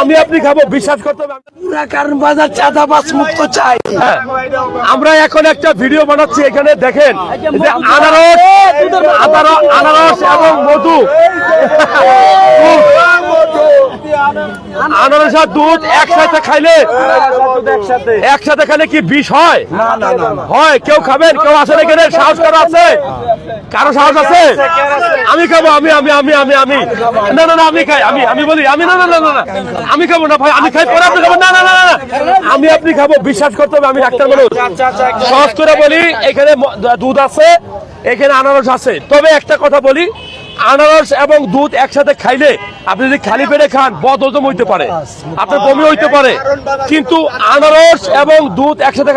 আমি আপনি খাব বিশ্বাস করতে চাই। হ্যাঁ। আমরা এখন একটা ভিডিও বানাচ্ছি এখানে দেখেন। আনারস আনারস এবং মধু। আনারস আর দুধ একসাথে খাইলে একসাথে খাইলে কি বিষ হয় হয় কেউ খাবেন কেউ আসেন এখানে সাহস করা আছে কারও সাহস আছে আমি খাব আমি আমি আমি আমি আমি না না না আমি খাই আমি আমি বলি আমি না না না না। আমি খাব না ভাই আমি খাই পরে আপনি খাবেন না না না না না। আমি আপনি খাব বিশ্বাস করতে হবে আমি ডাক্তার মানুষ সহজ করে বলি এখানে দুধ আছে এখানে আনারস আছে তবে একটা কথা বলি আনারস এবং দুধ একসাথে খাইলে আপনি যদি খালি পেটে খান বদহজম হইতে পারে। আপনার বমি হইতে পারে। কিন্তু আনারস এবং দুধ একসাথে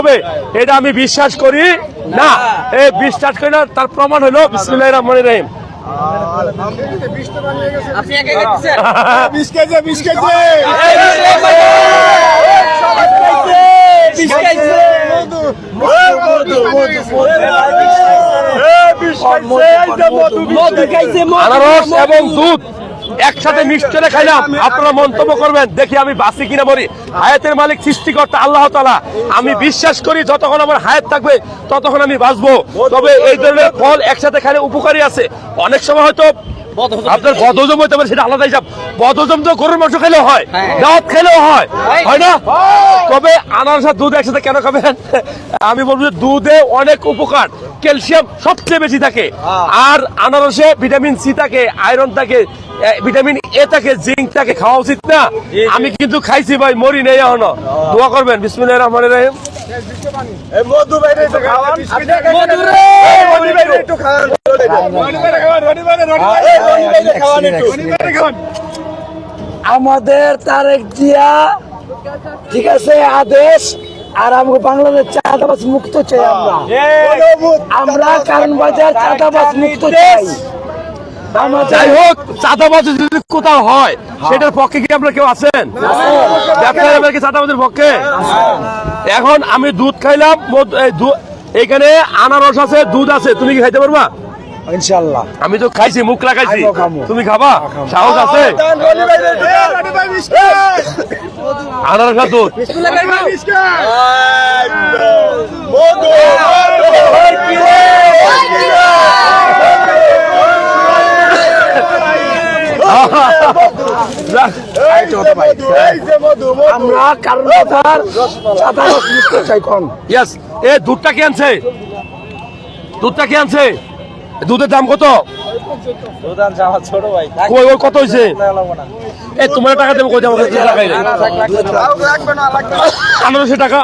হবে এটা আমি বিশ্বাস করি না। এই বিশ্বাস করি না তার প্রমাণ হলো বিসমিল্লাহির রহমানির রহিম। খাইছে মধু মধু। আনারস এবং দুধ একসাথে করে খাইলাম। আপনারা মন্তব্য করবেন দেখি আমি বাসি কিনা বলি হায়াতের মালিক সৃষ্টিকর্তা আল্লাহ তালা আমি বিশ্বাস করি যতক্ষণ আমার হায়াত থাকবে ততক্ষণ আমি বাঁচবো। তবে এই ধরনের ফল একসাথে খাইলে উপকারী আছে। অনেক সময় হয়তো আপনার বদহজম হইতে পারে সেটা আলাদা হিসাব। বদহজম তো গরুর মাংস খেলেও হয় দাওয়াত খেলেও হয়। হয় না? তবে আনারস আর দুধ একসাথে কেন খাবেন? আমি বলব যে দুধে অনেক উপকার। ক্যালসিয়াম সবচেয়ে বেশি থাকে। আর আনারসে ভিটামিন সি থাকে আয়রন থাকে ভিটামিন এ থাকে জিঙ্ক থাকে খাওয়া উচিত না। আমি কিন্তু খাইছি ভাই মরি নেই এখনও। দোয়া করবেন বিসমুল্লাহির রহমানির রহিম। মধু বাইরে একটু খাওয়ান মধু রে রনি বাইরে একটু খাওয়ান রনি বাইরে খাওয়ান রনি বাইরে রনি বাইরে রনি বাইরে খাওয়ান একটু রনি বাইরে খাওয়ান আমাদের তারেক জিয়া ঠিক আছে আদেশ আর আমাকে বাংলাদেশ চাঁদাবাস মুক্ত চাই আমরা। আমরা কারণ বাজার চাঁদাবাস মুক্ত চাই। যাই হোক চাঁদাবাজি যদি কোথাও হয় সেটার পক্ষে কি আপনার কেউ আছেন? কি পক্ষে? এখন আমি দুধ খাইলাম মধু- এখানে আনারস আছে দুধ আছে তুমি কি খাইতে পারবা? ইনশাল্লাহ আমি তো খাইছি মুখ লাগাইছি। তুমি খাবা সাহস আছে আনারস আর দুধ আমরা কারণ কোন ইয়েস এ দুধটা কে আনছে দুধটা কে আনছে দুধের দাম কত? কই ওই কত হয়েছে এ তোমার টাকা দেবো কই? আঠারোশো টাকা?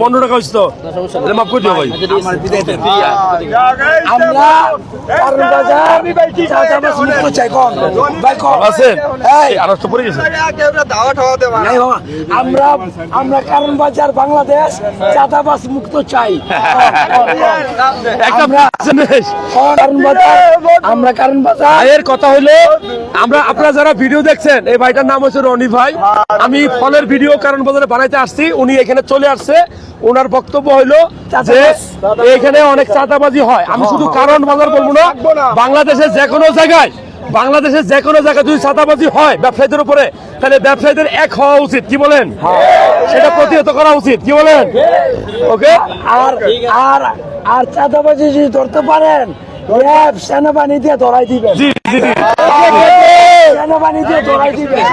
পনেরো টাকা হয়েছে তো? মাফ করে দিও ভাই। দেওয়া এই বাবা, আমরা আমরা কারণ বাজার বাংলাদেশ চাঁদাবাস মুক্ত চাই। একটা আমরা- কারণ বাজার আমরা কারণ বাজার। ভাইয়ের কথা হলো আমরা আপনারা যারা ভিডিও দেখছেন এই ভাইটার নাম হচ্ছে রনি ভাই। আমি ফলের ভিডিও কারণ বাজারে বানাইতে আসছি উনি এখানে চলে আসছে। ওনার বক্তব্য হইল যে এখানে অনেক চাঁদাবাজি হয়। আমি শুধু কারণ বাজার বলব না বাংলাদেশের যে কোনো জায়গায় বাংলাদেশের যে কোনো জায়গায় যদি চাঁদাবাজি হয় ব্যবসায়ীদের উপরে তাহলে ব্যবসায়ীদের এক হওয়া উচিত কি বলেন? সেটা প্রতিহত করা উচিত কি বলেন? ওকে আর আর আর চাঁদাবাজি যদি ধরতে পারেন সেনাবাহিনী দিয়ে ধরাই দিবে জি জি জি। সেনাবাহিনী দিয়ে ধরাই দিবেন।